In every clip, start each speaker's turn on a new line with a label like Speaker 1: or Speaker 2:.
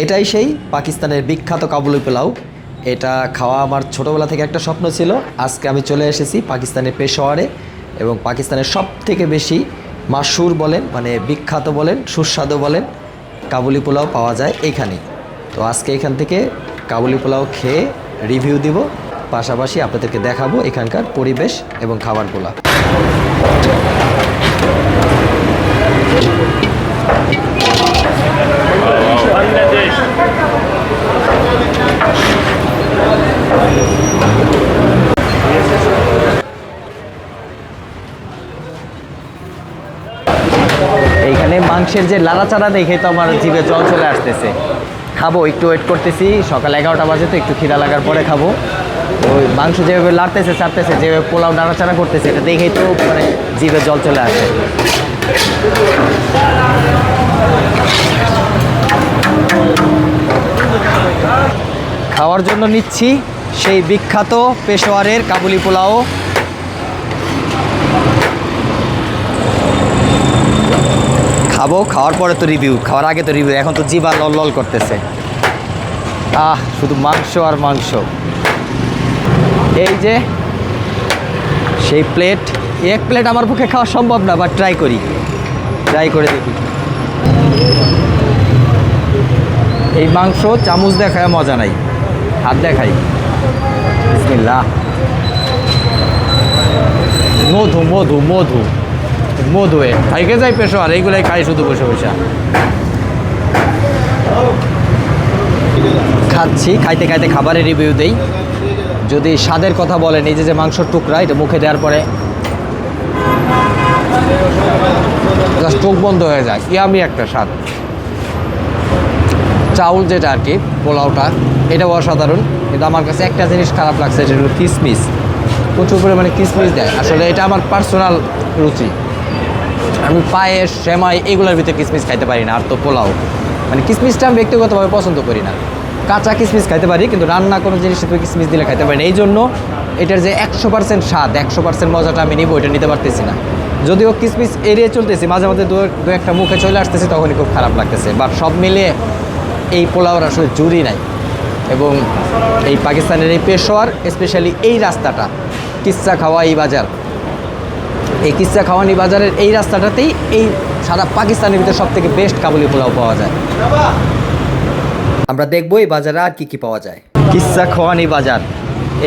Speaker 1: এটাই সেই পাকিস্তানের বিখ্যাত কাবুলি পোলাও। এটা খাওয়া আমার ছোটোবেলা থেকে একটা স্বপ্ন ছিল। আজকে আমি চলে এসেছি পাকিস্তানের পেশোয়ারে এবং পাকিস্তানের সব থেকে বেশি মাসুর বলেন মানে বিখ্যাত বলেন, সুস্বাদু বলেন কাবুলি পোলাও পাওয়া যায় এইখানেই তো আজকে এখান থেকে কাবুলি পোলাও খেয়ে রিভিউ দিব, পাশাপাশি আপনাদেরকে দেখাবো এখানকার পরিবেশ এবং খাবারগুলো। এইখানে মাংসের যে লাড়াচাড়া দেখে তো আমার জিভে জল চলে আসতেছে। খাব, একটু ওয়েট করতেছি। সকাল এগারোটা বাজে তো একটু খিদা লাগার পরে খাব। ওই মাংস যেভাবে লাড়তেছে চাপতেছে যেভাবে পোলাও নাড়াচাড়া করতেছে, এটা দেখেই তো মানে জিভে জল চলে আসে। খাওয়ার জন্য নিচ্ছি সেই বিখ্যাত পেশোয়ারের কাবুলি পোলাও। খাব, খাওয়ার পরে তো রিভিউ খাওয়ার আগে তো রিভিউ এখন তো জিবা লল লল করতেছে। আহ, শুধু মাংস আর মাংস। এই যে, সেই প্লেট এক প্লেট আমার পক্ষে খাওয়া সম্ভব না বাট ট্রাই করি। ট্রাই করে দেখি। এই মাংস চামচ দেখায় মজা নাই। হাত দেখাই। মধু মধু মধু। মধু এ। খাইকে যাই পেশো, আর এইগুলাই খাই শুধু বসে বসে। খাচ্ছি, খাইতে খাইতে খাবারের রিভিউ দেই। যদি স্বাদের কথা বলেন, এই যে যে মাংসর টুকরা, এটা মুখে দেওয়ার পরে জাস্ট চোখ বন্ধ হয়ে যায়। ইয়ামি একটা স্বাদ। চাউল যেটা আর কি, পোলাওটা এটাও অসাধারণ। কিন্তু আমার কাছে একটা জিনিস খারাপ লাগছে, সেটা হলো কিসমিস। প্রচুর পরিমাণে কিসমিস দেয়। আসলে এটা আমার পার্সোনাল রুচি। আমি পায়েস, সেমাই এগুলোর ভিতরে কিসমিস খাইতে পারি না, আর তো পোলাও। মানে কিসমিসটা আমি ব্যক্তিগতভাবে পছন্দ করি না। কাঁচা কিসমিস খাইতে পারি, কিন্তু রান্না কোনো জিনিসে তো কিসমিস দিলে খাইতে পারি না। এই জন্য এটার যে একশো পার্সেন্ট স্বাদ, একশো পার্সেন্ট মজাটা আমি নিব, এটা নিতে পারতেছি না। যদিও কিসমিস এড়িয়ে চলতেছি, মাঝে মাঝে দু, একটা মুখে চলে আসতেছে, তখনই খুব খারাপ লাগতেছে। বাট সব মিলিয়ে এই পোলাওর আসলে জুরি নাই। এবং এই পাকিস্তানের এই পেশোয়ার স্পেশালি এই রাস্তাটা, কিচ্ছা খাওয়া এই বাজার। এই কিচ্ছা খাওয়ানি বাজারের এই রাস্তাটাতেই এই সারা পাকিস্তানের ভিতরে সব থেকে বেস্ট কাবুলি পোলাও পাওয়া যায়। আমরা দেখব এই বাজারে আর কি কি পাওয়া যায়। কিচ্ছা খাওয়ানি বাজার।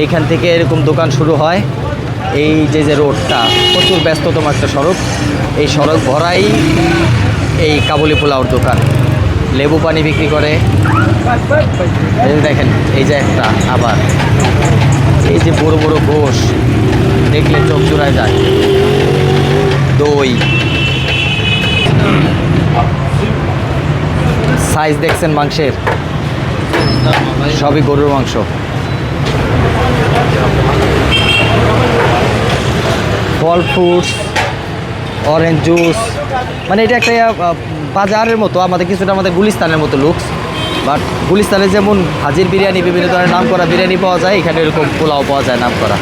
Speaker 1: এইখান থেকে এরকম দোকান শুরু হয়। এই যে যে রোডটা, প্রচুর ব্যস্ততম একটা সড়ক। এই সড়ক ভরাই এই কাবুলি পোলাওর দোকান। লেবু পানি বিক্রি করে। দেখেন, এই যে একটা আবার এই যে বড় বড় ঘোষ দেখলে চোখ জোড়ায় যায়। দই। সাইজ দেখছেন মাংসের? সবই গরুর মাংস। ফল ফ্রুটস, অরেঞ্জ জুস মানে এটা একটা বাজারের মতো আমাদের কিছুটা আমাদের গুলিস্তানের মতো লুকস বাট গুলিস্তানে যেমন হাজির বিরিয়ানি বিভিন্ন ধরনের নাম করা বিরিয়ানি পাওয়া যায় এখানে এরকম পোলাও পাওয়া যায় নাম করা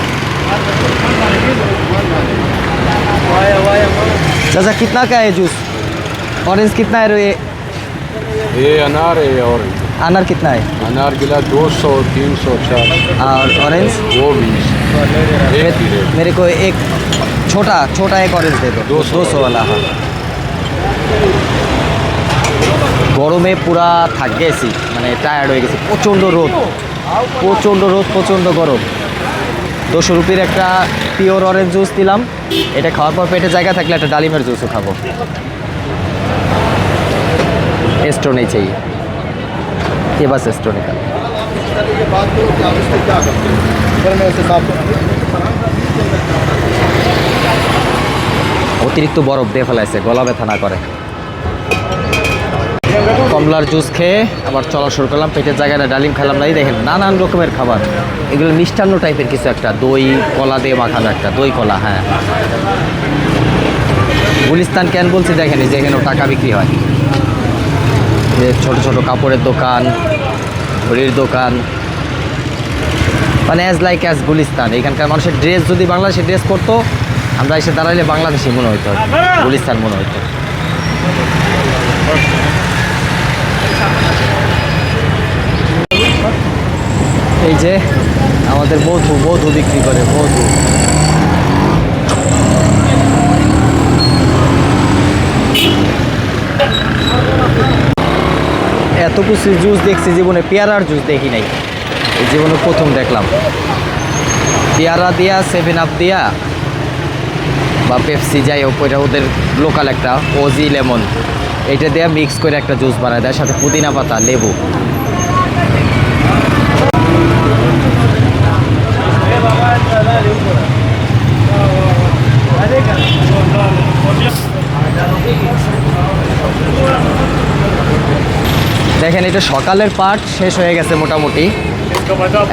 Speaker 1: चाचा कितना का है जूस ऑरेंज कितना है ये
Speaker 2: ये अनार है और
Speaker 1: अनार कितना है
Speaker 2: अनार गिला दो सौ तीन सौ चार
Speaker 1: और ऑरेंज
Speaker 2: वो बीस एक ही रेट
Speaker 1: मेरे को एक छोटा छोटा एक ऑरेंज दे दो
Speaker 2: दो
Speaker 1: दो
Speaker 2: सौ
Speaker 1: सौ वाला हाँ গরমে পুরা থাক গেছি মানে টায়ার্ড হয়ে গেছি প্রচণ্ড রোদ প্রচণ্ড রোদ প্রচণ্ড গরম দুশো রুপির একটা পিওর অরেঞ্জ জুস দিলাম এটা খাওয়ার পর পেটে জায়গা থাকলে একটা ডালিমের জুসও খাবো এস্টো নেই চাই ये बस एस्टो निकाल অতিরিক্ত বরফ দিয়ে ফেলাইছে গলা ব্যথা না করে কমলার জুস খেয়ে আবার চলা শুরু করলাম। পেটের জায়গাটা ডালিম খেলাম নাই। দেখেন নানান রকমের খাবার। এগুলো মিষ্টান্ন টাইপের কিছু একটা। দই, কলা দিয়ে মাখানো একটা। দই, কলা হ্যাঁ। গুলিস্তান কেন বলছি দেখেন যে এখানেও টাকা বিক্রি হয়। যে ছোট ছোট কাপড়ের দোকান, ঘড়ির দোকান। মানে অ্যাজ লাইক অ্যাজ গুলিস্তান। এখানকার মানুষের ড্রেস যদি বাংলাদেশি ড্রেস করতো আমরা এসে দাঁড়াইলে বাংলাদেশি মনে হইতো। গুলিস্তান মনে হইতো। এই যে আমাদের মধু মধু বিক্রি করে মধু এত কিছু জুস দেখছি, জীবনে পেয়ারার জুস দেখি নাই। এই জীবনে প্রথম দেখলাম। পেয়ারা দিয়া সেভেন আপ দিয়া, বা পেপসি যাই হোক, ওইটা ওদের লোকাল একটা ওজি লেমন এটা দেওয়া মিক্স করে একটা জুস বানায় দেয় সাথে পুদিনা পাতা লেবু। দেখেন এটা সকালের পার্ট শেষ হয়ে গেছে মোটামুটি।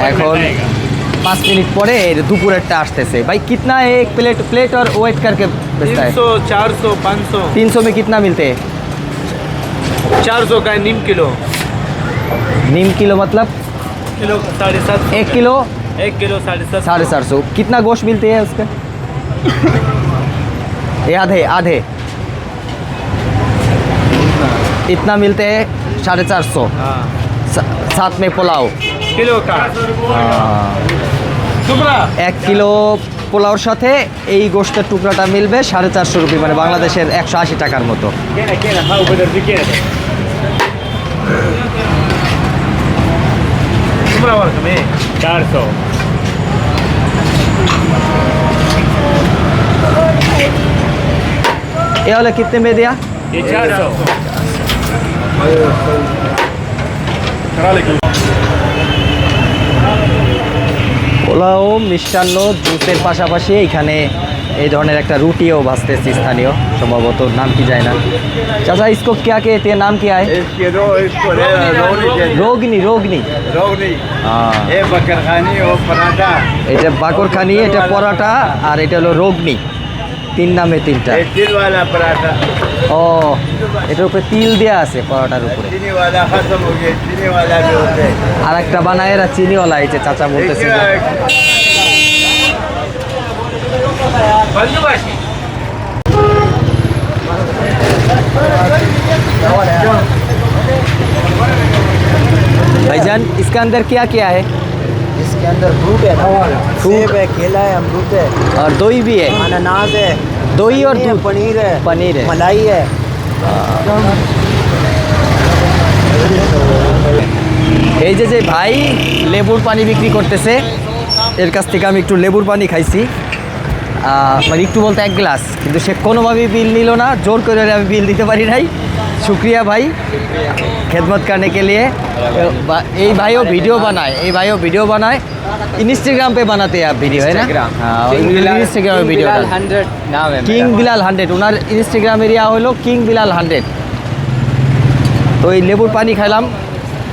Speaker 1: এখন পাঁচ মিনিট পরে দুপুরেরটা আসতেছে। ভাই
Speaker 3: কিতনা
Speaker 1: এক
Speaker 3: প্লেট প্লেট আর ওয়েট কারকে
Speaker 1: চারশো পাঁচশো। তিনশো মে কিতনা মিলতে?
Speaker 3: चार सौ का है नीम किलो।
Speaker 1: नीम किलो मतलब?
Speaker 3: किलो साढ़े सात
Speaker 1: एक किलो?
Speaker 3: एक किलो साढ़े सात
Speaker 1: साढ़े चार सौ। कितना गोश्त मिलते हैं उसके? ये आधे आधे। इतना मिलते हैं साढ़े चार सौ।
Speaker 3: हाँ।
Speaker 1: साथ में पुलाव।
Speaker 3: किलो का। टुकड़ा
Speaker 1: এক কিলো পোলাওর সাথে এই গোষ্ঠের টুকরাটা মিলবে সাড়ে চারশো রুপি মানে বাংলাদেশের একশো আশি টাকার মতো
Speaker 3: केना केना हाँ उधर भी केना टुकड़ा वर्क में चार सौ
Speaker 1: ये वाला कितने में दिया
Speaker 3: ये चार सौ
Speaker 1: পোলাও মিষ্টান্ন জুসের পাশাপাশি এখানে এই ধরনের একটা রুটিও ভাজতেছি স্থানীয়। সম্ভবত নাম কি যায় না। চাচা ইসকো
Speaker 4: কে কে তে নাম কি আয়?
Speaker 1: রোগনি রোগনি এটা বাকরখানি এটা পরাটা আর এটা হলো রোগনি। তিন নামে তিনটা। ও এটার উপরে তিল দেওয়া আছে পরোটার উপরে
Speaker 4: चीनी वाला खत्म हो गया चीनी वाला भी होते हैं
Speaker 1: আর একটা বানায় এরা চিনিওয়ালা এই যে চাচা বলতেছে যে। भाईजान इसके अंदर क्या क्या है
Speaker 5: इसके अंदर फ्रूट है सेब है केला है अमरूद है
Speaker 1: और दही भी है
Speaker 5: अनानास है
Speaker 1: दही और
Speaker 5: चटनी है,
Speaker 1: दूध
Speaker 5: पनीर है
Speaker 1: पनीर है
Speaker 5: मलाई है
Speaker 1: এই যে যে ভাই লেবুর পানি বিক্রি করতেছে এর কাছ থেকে আমি একটু লেবুর পানি খাইছি আহ, মানে একটু বলতে এক গ্লাস কিন্তু সে কোনোভাবেই বিল নিল না জোর করে আমি বিল দিতে পারি নাই শুক্রিয়া ভাই খেদমত करने के लिए বা- এই ভাইও ভিডিও বানায় এই ভাইও ভিডিও বানায় इंस्टाग्राम पे बनाते हैं आप वीडियो है ना हाँ इंस्टाग्राम पे वीडियो
Speaker 5: हंड्रेड नाम है
Speaker 1: কিং বিলাল হান্ড্রেড ওনার ইনস্টাগ্রাম এরিয়া হলো কিং বিলাল হান্ড্রেড তো এই লেবুর পানি খাইলাম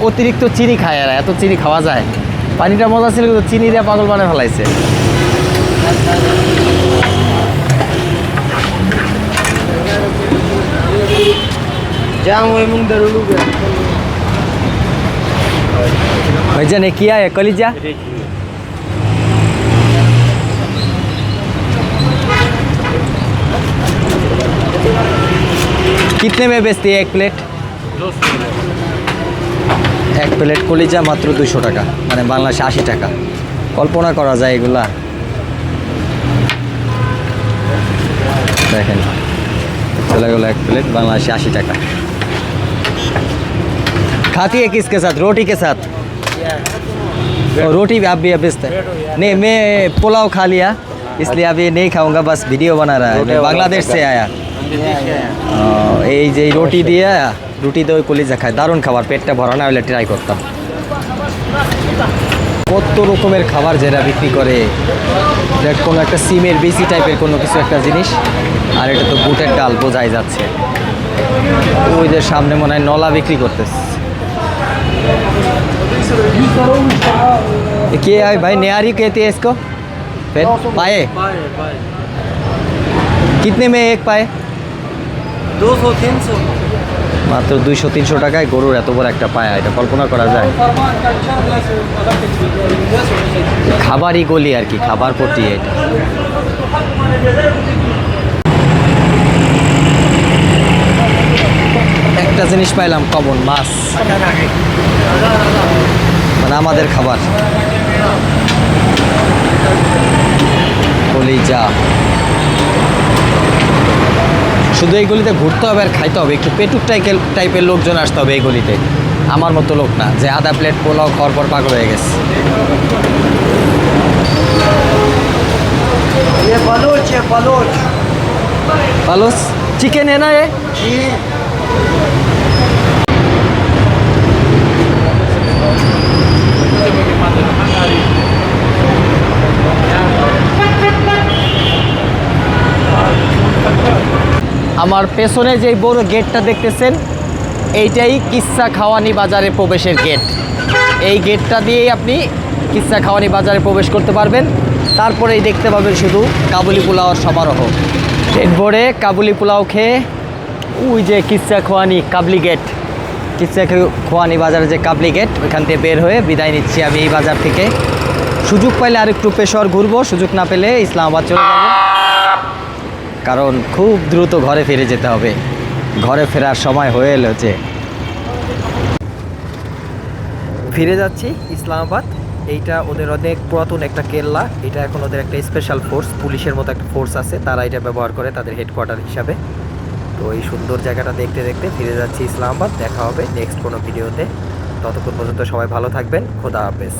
Speaker 1: অতিরিক্ত চিনি খায় এরা এত চিনি খাওয়া যায় পানিটা মজা ছিল কিন্তু চিনি দিয়ে পাগল বানায় ফেলাইছে
Speaker 5: जाऊँ वही मुंग दरुलू के
Speaker 1: भाईजान ये किया है कलीजा कितने में बेचती है एक प्लेट এক প্লেট কলিজা মাত্র দুশো টাকা মানে বাংলাদেশে আশি টাকা কল্পনা করা যায় এগুলা দেখেন চলে গেলো এক প্লেট বাংলাদেশে আশি টাকা खाती है किसके साथ रोटी के साथ और रोटी भी आप भी अब बेचते हैं नहीं मैं पुलाव खा लिया इसलिए अभी नहीं खाऊंगा बस वीडियो बना रहा है मैं बांग्लादेश से आया ও, এই যে এই রুটি দিয়ে রুটি দিয়ে ওই কলিজা খায় দারুণ খাবার পেটটা ভরা না হলে ট্রাই করতাম কত রকমের খাবার যেটা বিক্রি করে দেখ কোনো একটা সিমের বেশি টাইপের কোনো কিছু একটা জিনিস আর এটা তো বুটের ডাল বোঝাই যাচ্ছে ওই যে সামনে মনে হয় নলা বিক্রি করতেছে ये क्या है भाई नियारी कहती है इसको फिर पाए कितने में एक पाए মাত্র দুইশো তিনশো টাকায় গরুর এত বড় একটা পায়া, এটা কল্পনা করা যায়? খাবারই গলি আর কি, খাবার প্রতি এটা। একটা জিনিস পাইলাম কমন, মাছ। মানে আমাদের খাবার। কলিজা। শুধু এই গলিতে ঘুরতে হবে আর খাইতে হবে একটু পেটুক টাইপের টাইপের লোকজন আসতে হবে এই গলিতে। আমার মতো লোক না যে আধা প্লেট পোলাও খর পর পাগল হয়ে গেছে। পালোস চিকেন এ না
Speaker 5: এ?
Speaker 1: আমার পেছনে যে বড় গেটটা দেখতেছেন, এইটাই কিচ্ছা খাওয়ানি বাজারে প্রবেশের গেট। এই গেটটা দিয়েই আপনি কিচ্ছা খাওয়ানি বাজারে প্রবেশ করতে পারবেন। তারপরেই দেখতে পাবেন শুধু কাবুলি পোলাওর সমারোহ। গেট বোর্ডে কাবুলি পোলাও খেয়ে, ওই যে কিচ্ছা খোয়ানি কাবলি গেট খে- খোয়ানি বাজারে যে কাবলি গেট, ওইখান থেকে বের হয়ে বিদায় নিচ্ছি আমি এই বাজার থেকে। সুযোগ পাইলে আরেকটু পেশর ঘুরবো, সুযোগ না পেলে ইসলামাবাদ চলে যাব কারণ খুব দ্রুত ঘরে ফিরে যেতে হবে। ঘরে ফেরার সময় হয়ে এলো যে। ফিরে যাচ্ছি ইসলামাবাদ। এইটা ওদের অনেক পুরাতন একটা কেল্লা। এটা এখন ওদের একটা স্পেশাল ফোর্স পুলিশের মতো একটা ফোর্স আছে। তারা এটা ব্যবহার করে তাদের হেডকোয়ার্টার হিসাবে। তো এই সুন্দর জায়গাটা দেখতে দেখতে ফিরে যাচ্ছি ইসলামাবাদ। দেখা হবে নেক্সট কোনো ভিডিওতে ততক্ষণ পর্যন্ত সবাই ভালো থাকবেন। খোদা হাফেজ।